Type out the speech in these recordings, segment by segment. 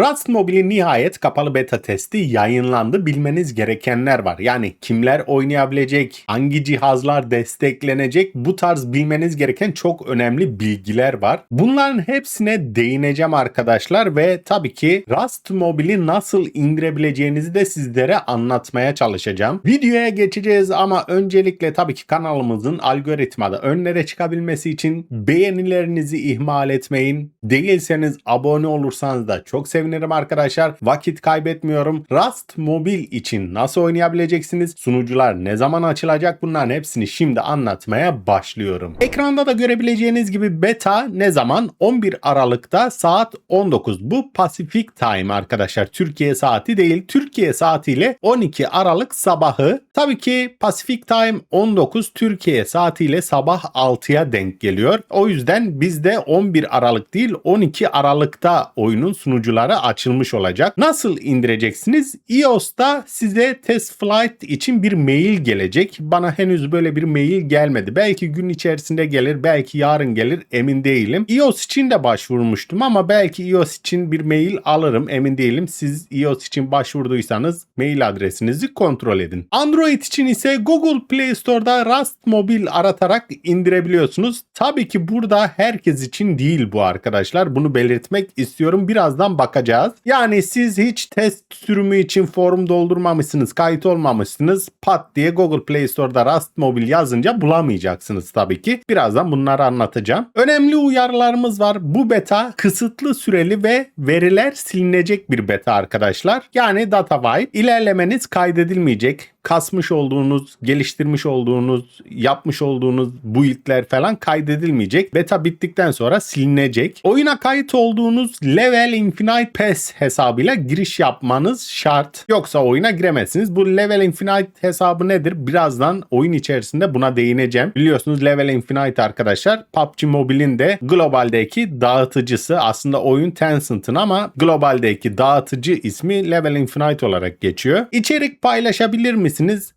Rust Mobile'in nihayet kapalı beta testi yayınlandı. Bilmeniz gerekenler var. Yani kimler oynayabilecek, hangi cihazlar desteklenecek bu tarz bilmeniz gereken çok önemli bilgiler var. Bunların hepsine değineceğim arkadaşlar ve tabii ki Rust Mobile'i nasıl indirebileceğinizi de sizlere anlatmaya çalışacağım. Videoya geçeceğiz ama öncelikle tabii ki kanalımızın algoritmada önlere çıkabilmesi için beğenilerinizi ihmal etmeyin. Değilseniz abone olursanız da çok sevinirim arkadaşlar. Vakit kaybetmiyorum. Rust Mobile için nasıl oynayabileceksiniz? Sunucular ne zaman açılacak? Bunların hepsini şimdi anlatmaya başlıyorum. Ekranda da görebileceğiniz gibi beta ne zaman? 11 Aralık'ta saat 19. Bu Pacific Time arkadaşlar. Türkiye saati değil. Türkiye saatiyle 12 Aralık sabahı. Tabii ki Pacific Time 19 Türkiye saatiyle sabah 6'ya denk geliyor. O yüzden bizde 11 Aralık değil 12 Aralık'ta oyunun sunucuları açılmış olacak. Nasıl indireceksiniz? iOS'ta size test flight için bir mail gelecek. Bana henüz böyle bir mail gelmedi. Belki gün içerisinde gelir, belki yarın gelir emin değilim. iOS için de başvurmuştum ama belki iOS için bir mail alırım emin değilim. Siz iOS için başvurduysanız mail adresinizi kontrol edin. Android için ise Google Play Store'da Rust Mobile aratarak indirebiliyorsunuz. Tabii ki burada herkes için değil bu arkadaşlar. Bunu belirtmek istiyorum. Birazdan bakacağız. Yani siz hiç test sürümü için forum doldurmamışsınız, kayıt olmamışsınız. Pat diye Google Play Store'da Rust Mobile yazınca bulamayacaksınız tabii ki. Birazdan bunları anlatacağım. Önemli uyarılarımız var. Bu beta kısıtlı süreli ve veriler silinecek bir beta arkadaşlar. Yani data wipe. İlerlemeniz kaydedilmeyecek kasmış olduğunuz, geliştirmiş olduğunuz, yapmış olduğunuz build'ler falan kaydedilmeyecek. Beta bittikten sonra silinecek. Oyuna kayıt olduğunuz Level Infinite Pass hesabıyla giriş yapmanız şart. Yoksa oyuna giremezsiniz. Bu Level Infinite hesabı nedir? Birazdan oyun içerisinde buna değineceğim. Biliyorsunuz Level Infinite arkadaşlar PUBG Mobile'in de globaldeki dağıtıcısı. Aslında oyun Tencent'ın ama globaldeki dağıtıcı ismi Level Infinite olarak geçiyor. İçerik paylaşabilir misiniz?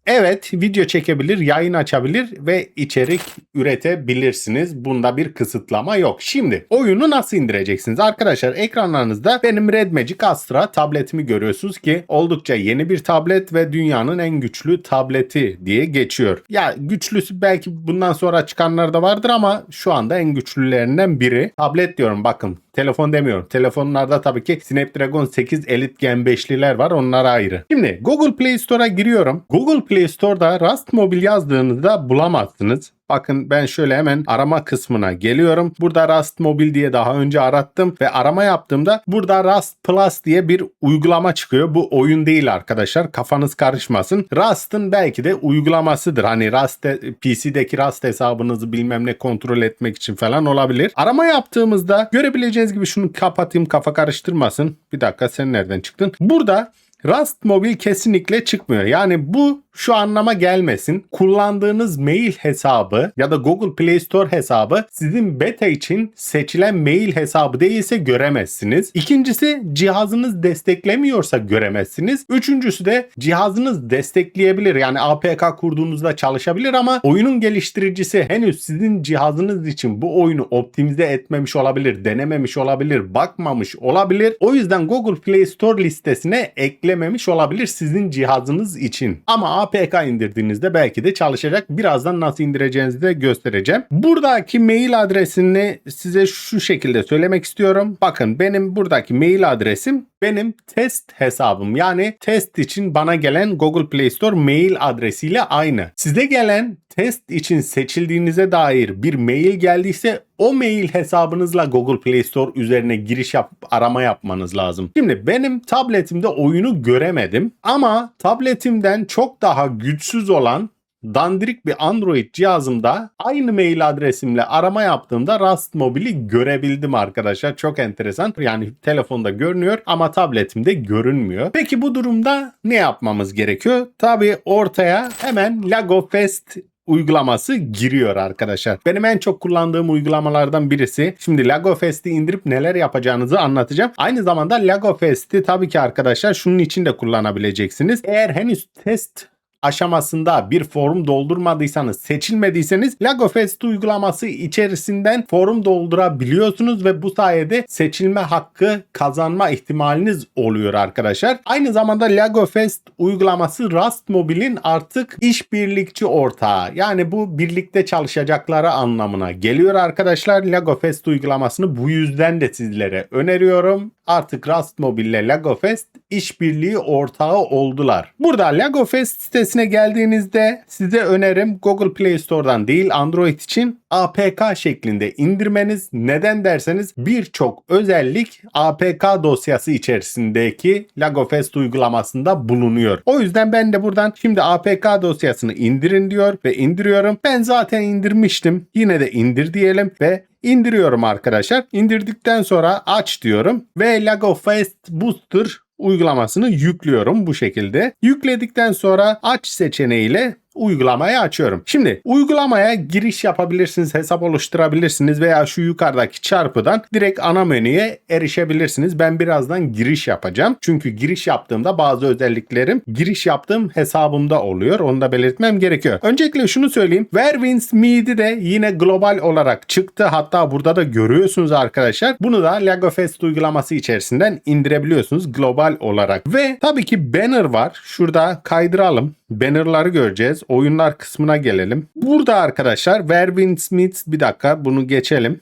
Evet, video çekebilir, yayın açabilir ve içerik üretebilirsiniz. Bunda bir kısıtlama yok. Şimdi oyunu nasıl indireceksiniz? Arkadaşlar ekranlarınızda benim Red Magic Astra tabletimi görüyorsunuz ki oldukça yeni bir tablet ve dünyanın en güçlü tableti diye geçiyor. Ya güçlüsü belki bundan sonra çıkanlar da vardır ama şu anda en güçlülerinden biri. Tablet diyorum bakın Telefon demiyorum. Telefonlarda tabii ki Snapdragon 8 Elite Gen 5'liler var. Onlar ayrı. Şimdi Google Play Store'a giriyorum. Google Play Store'da Rust Mobile yazdığınızda bulamazsınız. Bakın ben şöyle hemen arama kısmına geliyorum. Burada Rust Mobile diye daha önce arattım ve arama yaptığımda burada Rust Plus diye bir uygulama çıkıyor. Bu oyun değil arkadaşlar. Kafanız karışmasın. Rust'ın belki de uygulamasıdır. Hani Rust PC'deki Rust hesabınızı bilmem ne kontrol etmek için falan olabilir. Arama yaptığımızda görebileceğiniz gibi şunu kapatayım kafa karıştırmasın. Bir dakika sen nereden çıktın? Burada Rust Mobile kesinlikle çıkmıyor. Yani bu şu anlama gelmesin. Kullandığınız mail hesabı ya da Google Play Store hesabı sizin beta için seçilen mail hesabı değilse göremezsiniz. İkincisi cihazınız desteklemiyorsa göremezsiniz. Üçüncüsü de cihazınız destekleyebilir. Yani APK kurduğunuzda çalışabilir ama oyunun geliştiricisi henüz sizin cihazınız için bu oyunu optimize etmemiş olabilir, denememiş olabilir, bakmamış olabilir. O yüzden Google Play Store listesine eklememiş olabilir sizin cihazınız için. Ama APK indirdiğinizde belki de çalışacak. Birazdan nasıl indireceğinizi de göstereceğim. Buradaki mail adresini size şu şekilde söylemek istiyorum. Bakın benim buradaki mail adresim benim test hesabım. Yani test için bana gelen Google Play Store mail adresiyle aynı. Size gelen test için seçildiğinize dair bir mail geldiyse o mail hesabınızla Google Play Store üzerine giriş yap arama yapmanız lazım. Şimdi benim tabletimde oyunu göremedim ama tabletimden çok daha güçsüz olan dandirik bir Android cihazımda aynı mail adresimle arama yaptığımda Rust Mobile'i görebildim arkadaşlar. Çok enteresan. Yani telefonda görünüyor ama tabletimde görünmüyor. Peki bu durumda ne yapmamız gerekiyor? Tabii ortaya hemen Lago Fest uygulaması giriyor arkadaşlar. Benim en çok kullandığım uygulamalardan birisi. Şimdi Lago Fest'i indirip neler yapacağınızı anlatacağım. Aynı zamanda Lago Fest'i tabii ki arkadaşlar şunun için de kullanabileceksiniz. Eğer henüz test aşamasında bir forum doldurmadıysanız, seçilmediyseniz LagoFest uygulaması içerisinden forum doldurabiliyorsunuz ve bu sayede seçilme hakkı kazanma ihtimaliniz oluyor arkadaşlar. Aynı zamanda LagoFest uygulaması Rust Mobile'in artık işbirlikçi ortağı. Yani bu birlikte çalışacakları anlamına geliyor arkadaşlar. LagoFest uygulamasını bu yüzden de sizlere öneriyorum. Artık Rust Mobile ile LagoFest işbirliği ortağı oldular. Burada LagoFest sitesine geldiğinizde size önerim Google Play Store'dan değil Android için APK şeklinde indirmeniz. Neden derseniz birçok özellik APK dosyası içerisindeki LagoFest uygulamasında bulunuyor. O yüzden ben de buradan şimdi APK dosyasını indirin diyor ve indiriyorum. Ben zaten indirmiştim. Yine de indir diyelim ve indiriyorum arkadaşlar. İndirdikten sonra aç diyorum ve LagoFest Booster uygulamasını yüklüyorum bu şekilde. Yükledikten sonra aç seçeneğiyle uygulamayı açıyorum. Şimdi uygulamaya giriş yapabilirsiniz, hesap oluşturabilirsiniz veya şu yukarıdaki çarpıdan direkt ana menüye erişebilirsiniz. Ben birazdan giriş yapacağım. Çünkü giriş yaptığımda bazı özelliklerim giriş yaptığım hesabımda oluyor. Onu da belirtmem gerekiyor. Öncelikle şunu söyleyeyim. Verwins Mead'i de yine global olarak çıktı. Hatta burada da görüyorsunuz arkadaşlar. Bunu da LagoFest uygulaması içerisinden indirebiliyorsunuz global olarak. Ve tabii ki banner var. Şurada kaydıralım. Banner'ları göreceğiz. Oyunlar kısmına gelelim. Burada arkadaşlar Verwin Smith bir dakika bunu geçelim.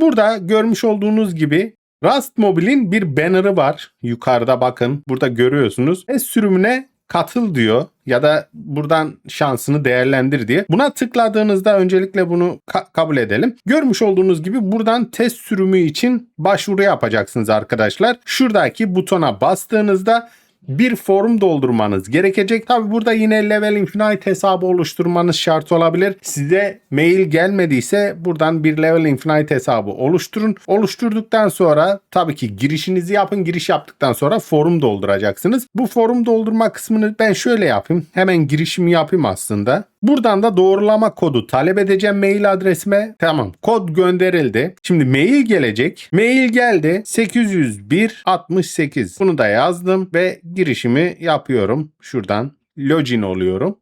Burada görmüş olduğunuz gibi Rust Mobile'in bir banner'ı var. Yukarıda bakın. Burada görüyorsunuz. Ve sürümüne katıl diyor ya da buradan şansını değerlendir diye. Buna tıkladığınızda öncelikle bunu ka- kabul edelim. Görmüş olduğunuz gibi buradan test sürümü için başvuru yapacaksınız arkadaşlar. Şuradaki butona bastığınızda bir form doldurmanız gerekecek. Tabi burada yine Level Infinite hesabı oluşturmanız şart olabilir. Size mail gelmediyse buradan bir Level Infinite hesabı oluşturun. Oluşturduktan sonra tabii ki girişinizi yapın. Giriş yaptıktan sonra forum dolduracaksınız. Bu forum doldurma kısmını ben şöyle yapayım. Hemen girişimi yapayım aslında. Buradan da doğrulama kodu talep edeceğim mail adresime. Tamam kod gönderildi. Şimdi mail gelecek. Mail geldi. 801 68. Bunu da yazdım ve girişimi yapıyorum. Şuradan login oluyorum.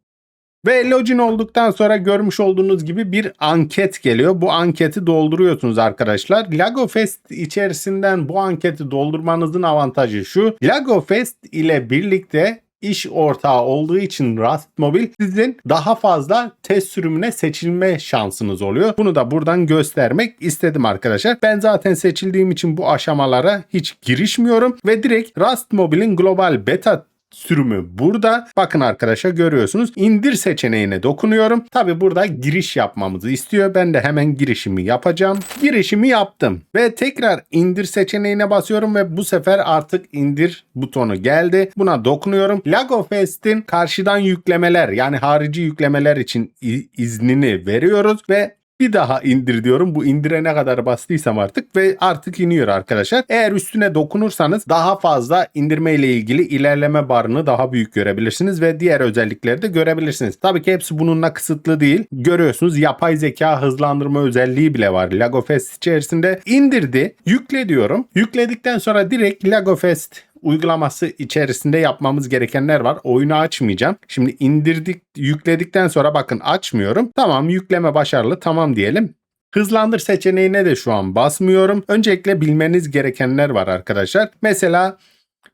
Ve login olduktan sonra görmüş olduğunuz gibi bir anket geliyor. Bu anketi dolduruyorsunuz arkadaşlar. LagoFest içerisinden bu anketi doldurmanızın avantajı şu. LagoFest ile birlikte iş ortağı olduğu için Rust Mobile sizin daha fazla test sürümüne seçilme şansınız oluyor. Bunu da buradan göstermek istedim arkadaşlar. Ben zaten seçildiğim için bu aşamalara hiç girişmiyorum ve direkt Rust Mobile'in global beta sürümü burada. Bakın arkadaşlar görüyorsunuz. İndir seçeneğine dokunuyorum. Tabi burada giriş yapmamızı istiyor. Ben de hemen girişimi yapacağım. Girişimi yaptım. Ve tekrar indir seçeneğine basıyorum ve bu sefer artık indir butonu geldi. Buna dokunuyorum. LagoFest'in karşıdan yüklemeler yani harici yüklemeler için iznini veriyoruz ve bir daha indir diyorum. Bu indire ne kadar bastıysam artık ve artık iniyor arkadaşlar. Eğer üstüne dokunursanız daha fazla indirme ile ilgili ilerleme barını daha büyük görebilirsiniz ve diğer özellikleri de görebilirsiniz. Tabii ki hepsi bununla kısıtlı değil. Görüyorsunuz yapay zeka hızlandırma özelliği bile var LagoFest içerisinde. indirdi. Yükle diyorum. Yükledikten sonra direkt LagoFest uygulaması içerisinde yapmamız gerekenler var. Oyunu açmayacağım. Şimdi indirdik, yükledikten sonra bakın açmıyorum. Tamam yükleme başarılı tamam diyelim. Hızlandır seçeneğine de şu an basmıyorum. Öncelikle bilmeniz gerekenler var arkadaşlar. Mesela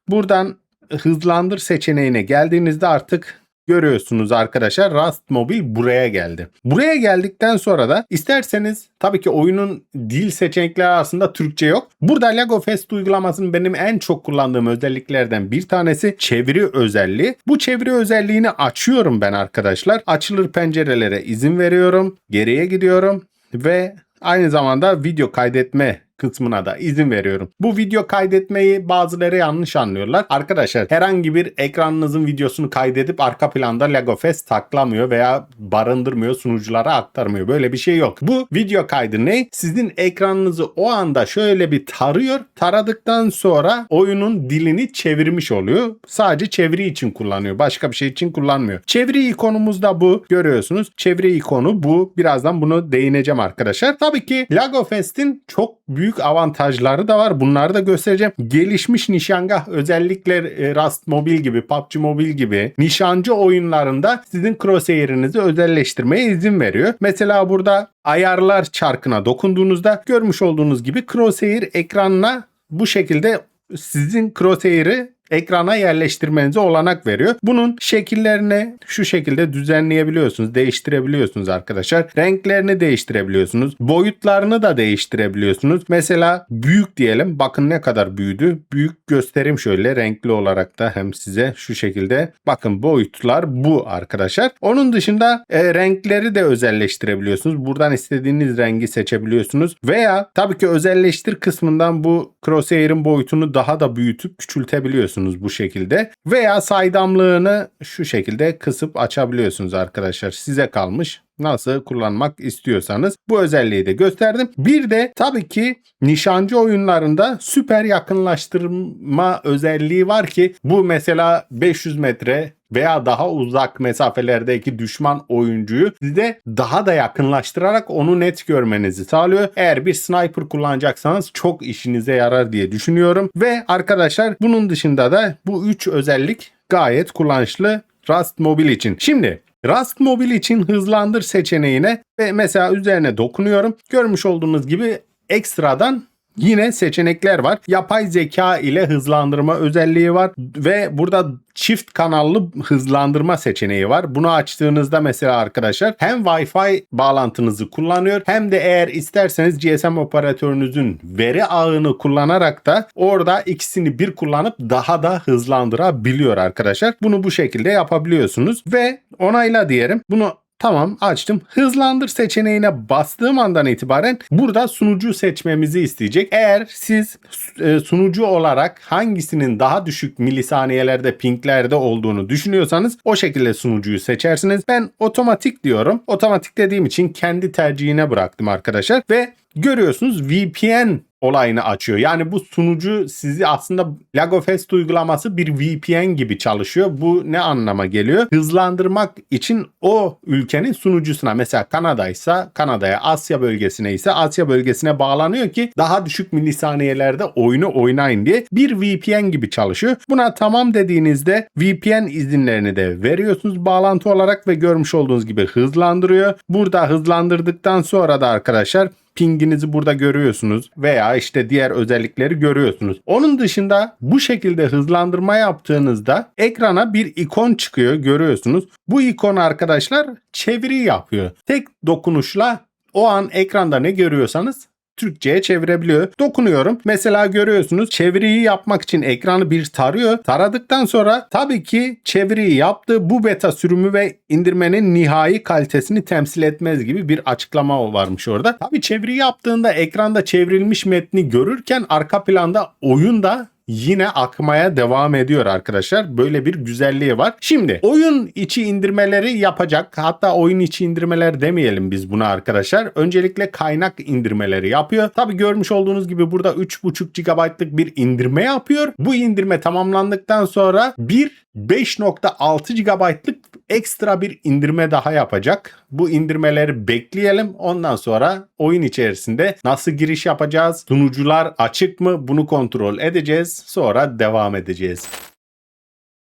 buradan hızlandır seçeneğine geldiğinizde artık görüyorsunuz arkadaşlar Rust Mobile buraya geldi. Buraya geldikten sonra da isterseniz tabii ki oyunun dil seçenekleri arasında Türkçe yok. Burada LagoFest uygulamasının benim en çok kullandığım özelliklerden bir tanesi çeviri özelliği. Bu çeviri özelliğini açıyorum ben arkadaşlar. Açılır pencerelere izin veriyorum. Geriye gidiyorum ve aynı zamanda video kaydetme kısmına da izin veriyorum. Bu video kaydetmeyi bazıları yanlış anlıyorlar. Arkadaşlar herhangi bir ekranınızın videosunu kaydedip arka planda LegoFest taklamıyor veya barındırmıyor, sunuculara aktarmıyor. Böyle bir şey yok. Bu video kaydı ne? Sizin ekranınızı o anda şöyle bir tarıyor. Taradıktan sonra oyunun dilini çevirmiş oluyor. Sadece çeviri için kullanıyor. Başka bir şey için kullanmıyor. Çeviri ikonumuz da bu. Görüyorsunuz. Çeviri ikonu bu. Birazdan bunu değineceğim arkadaşlar. Tabii ki LegoFest'in çok büyük büyük avantajları da var. Bunları da göstereceğim. Gelişmiş nişangah özellikle e, Rust Mobile gibi, PUBG Mobile gibi nişancı oyunlarında sizin crosshair'inizi özelleştirmeye izin veriyor. Mesela burada ayarlar çarkına dokunduğunuzda görmüş olduğunuz gibi crosshair ekranına bu şekilde sizin crosshair'ı ekrana yerleştirmenize olanak veriyor. Bunun şekillerini şu şekilde düzenleyebiliyorsunuz, değiştirebiliyorsunuz arkadaşlar. Renklerini değiştirebiliyorsunuz. Boyutlarını da değiştirebiliyorsunuz. Mesela büyük diyelim. Bakın ne kadar büyüdü. Büyük göstereyim şöyle renkli olarak da hem size şu şekilde. Bakın boyutlar bu arkadaşlar. Onun dışında e, renkleri de özelleştirebiliyorsunuz. Buradan istediğiniz rengi seçebiliyorsunuz. Veya tabii ki özelleştir kısmından bu crosshair'ın boyutunu daha da büyütüp küçültebiliyorsunuz bu şekilde. Veya saydamlığını şu şekilde kısıp açabiliyorsunuz arkadaşlar. Size kalmış nasıl kullanmak istiyorsanız bu özelliği de gösterdim. Bir de tabii ki nişancı oyunlarında süper yakınlaştırma özelliği var ki bu mesela 500 metre veya daha uzak mesafelerdeki düşman oyuncuyu size daha da yakınlaştırarak onu net görmenizi sağlıyor. Eğer bir sniper kullanacaksanız çok işinize yarar diye düşünüyorum. Ve arkadaşlar bunun dışında da bu üç özellik gayet kullanışlı Rust Mobile için. Şimdi Rust Mobile için hızlandır seçeneğine ve mesela üzerine dokunuyorum. Görmüş olduğunuz gibi ekstradan Yine seçenekler var. Yapay zeka ile hızlandırma özelliği var ve burada çift kanallı hızlandırma seçeneği var. Bunu açtığınızda mesela arkadaşlar hem Wi-Fi bağlantınızı kullanıyor hem de eğer isterseniz GSM operatörünüzün veri ağını kullanarak da orada ikisini bir kullanıp daha da hızlandırabiliyor arkadaşlar. Bunu bu şekilde yapabiliyorsunuz ve onayla diyelim. Bunu Tamam açtım. Hızlandır seçeneğine bastığım andan itibaren burada sunucu seçmemizi isteyecek. Eğer siz e, sunucu olarak hangisinin daha düşük milisaniyelerde pinglerde olduğunu düşünüyorsanız o şekilde sunucuyu seçersiniz. Ben otomatik diyorum. Otomatik dediğim için kendi tercihine bıraktım arkadaşlar ve görüyorsunuz VPN olayını açıyor. Yani bu sunucu sizi aslında Lagofest uygulaması bir VPN gibi çalışıyor. Bu ne anlama geliyor? Hızlandırmak için o ülkenin sunucusuna mesela Kanada ise Kanada'ya, Asya bölgesine ise Asya bölgesine bağlanıyor ki daha düşük milisaniyelerde oyunu oynayın diye bir VPN gibi çalışıyor. Buna tamam dediğinizde VPN izinlerini de veriyorsunuz bağlantı olarak ve görmüş olduğunuz gibi hızlandırıyor. Burada hızlandırdıktan sonra da arkadaşlar pinginizi burada görüyorsunuz veya işte diğer özellikleri görüyorsunuz. Onun dışında bu şekilde hızlandırma yaptığınızda ekrana bir ikon çıkıyor görüyorsunuz. Bu ikon arkadaşlar çeviri yapıyor. Tek dokunuşla o an ekranda ne görüyorsanız Türkçe'ye çevirebiliyor. Dokunuyorum. Mesela görüyorsunuz çeviriyi yapmak için ekranı bir tarıyor. Taradıktan sonra tabii ki çeviriyi yaptı. Bu beta sürümü ve indirmenin nihai kalitesini temsil etmez gibi bir açıklama varmış orada. Tabii çeviri yaptığında ekranda çevrilmiş metni görürken arka planda oyun da yine akmaya devam ediyor arkadaşlar. Böyle bir güzelliği var. Şimdi oyun içi indirmeleri yapacak. Hatta oyun içi indirmeler demeyelim biz buna arkadaşlar. Öncelikle kaynak indirmeleri yapıyor. Tabi görmüş olduğunuz gibi burada 3.5 GB'lık bir indirme yapıyor. Bu indirme tamamlandıktan sonra bir 5.6 GB'lık ekstra bir indirme daha yapacak. Bu indirmeleri bekleyelim. Ondan sonra oyun içerisinde nasıl giriş yapacağız? Sunucular açık mı? Bunu kontrol edeceğiz. Sonra devam edeceğiz.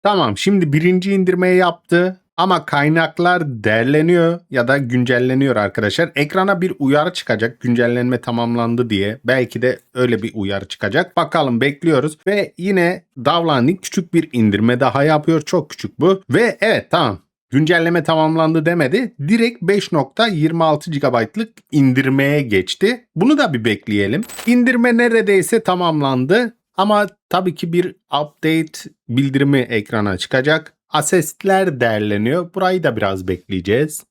Tamam şimdi birinci indirmeyi yaptı. Ama kaynaklar derleniyor ya da güncelleniyor arkadaşlar. Ekrana bir uyarı çıkacak güncellenme tamamlandı diye. Belki de öyle bir uyarı çıkacak. Bakalım bekliyoruz. Ve yine Davlanik küçük bir indirme daha yapıyor. Çok küçük bu. Ve evet tamam güncelleme tamamlandı demedi. Direkt 5.26 GB'lık indirmeye geçti. Bunu da bir bekleyelim. İndirme neredeyse tamamlandı. Ama tabii ki bir update bildirimi ekrana çıkacak. Assetler derleniyor. Burayı da biraz bekleyeceğiz.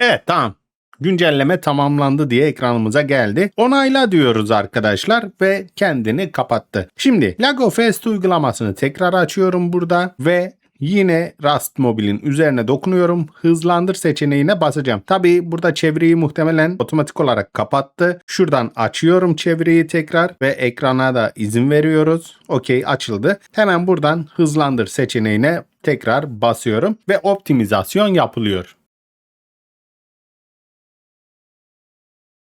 Evet tamam. Güncelleme tamamlandı diye ekranımıza geldi. Onayla diyoruz arkadaşlar ve kendini kapattı. Şimdi Lagofest uygulamasını tekrar açıyorum burada ve Yine Rust Mobile'in üzerine dokunuyorum. Hızlandır seçeneğine basacağım. Tabi burada çeviriyi muhtemelen otomatik olarak kapattı. Şuradan açıyorum çeviriyi tekrar ve ekrana da izin veriyoruz. Okey açıldı. Hemen buradan hızlandır seçeneğine tekrar basıyorum ve optimizasyon yapılıyor.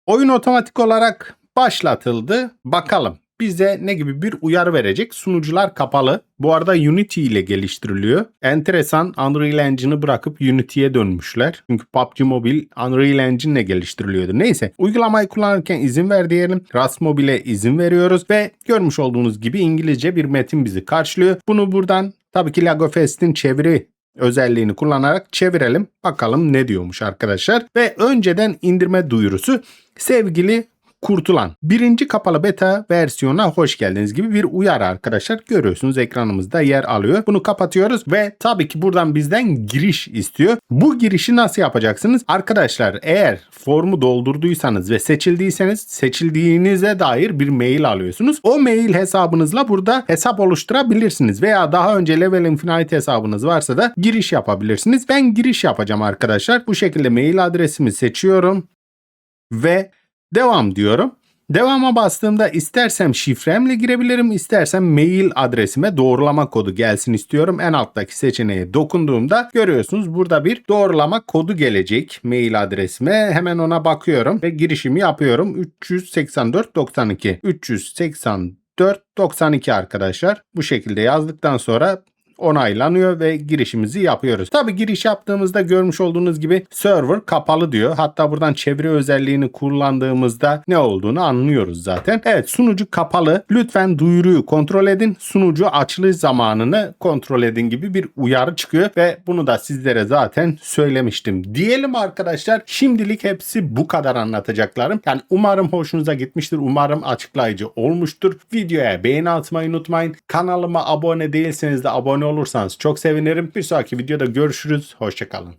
Oyun otomatik olarak başlatıldı. Bakalım bize ne gibi bir uyarı verecek? Sunucular kapalı. Bu arada Unity ile geliştiriliyor. Enteresan Unreal Engine'ı bırakıp Unity'ye dönmüşler. Çünkü PUBG Mobile Unreal Engine ile geliştiriliyordu. Neyse uygulamayı kullanırken izin ver diyelim. Rust Mobile'e izin veriyoruz ve görmüş olduğunuz gibi İngilizce bir metin bizi karşılıyor. Bunu buradan tabii ki Lagofest'in çeviri özelliğini kullanarak çevirelim. Bakalım ne diyormuş arkadaşlar. Ve önceden indirme duyurusu sevgili kurtulan birinci kapalı beta versiyona hoş geldiniz gibi bir uyarı arkadaşlar. Görüyorsunuz ekranımızda yer alıyor. Bunu kapatıyoruz ve tabii ki buradan bizden giriş istiyor. Bu girişi nasıl yapacaksınız? Arkadaşlar eğer formu doldurduysanız ve seçildiyseniz seçildiğinize dair bir mail alıyorsunuz. O mail hesabınızla burada hesap oluşturabilirsiniz veya daha önce Level Infinite hesabınız varsa da giriş yapabilirsiniz. Ben giriş yapacağım arkadaşlar. Bu şekilde mail adresimi seçiyorum ve Devam diyorum. Devama bastığımda istersem şifremle girebilirim, istersem mail adresime doğrulama kodu gelsin istiyorum. En alttaki seçeneğe dokunduğumda görüyorsunuz burada bir doğrulama kodu gelecek mail adresime. Hemen ona bakıyorum ve girişimi yapıyorum. 38492 384 92 arkadaşlar. Bu şekilde yazdıktan sonra onaylanıyor ve girişimizi yapıyoruz. Tabi giriş yaptığımızda görmüş olduğunuz gibi server kapalı diyor. Hatta buradan çeviri özelliğini kullandığımızda ne olduğunu anlıyoruz zaten. Evet sunucu kapalı. Lütfen duyuruyu kontrol edin. Sunucu açılış zamanını kontrol edin gibi bir uyarı çıkıyor ve bunu da sizlere zaten söylemiştim. Diyelim arkadaşlar şimdilik hepsi bu kadar anlatacaklarım. Yani umarım hoşunuza gitmiştir. Umarım açıklayıcı olmuştur. Videoya beğeni atmayı unutmayın. Kanalıma abone değilseniz de abone olursanız çok sevinirim. Bir sonraki videoda görüşürüz. Hoşçakalın.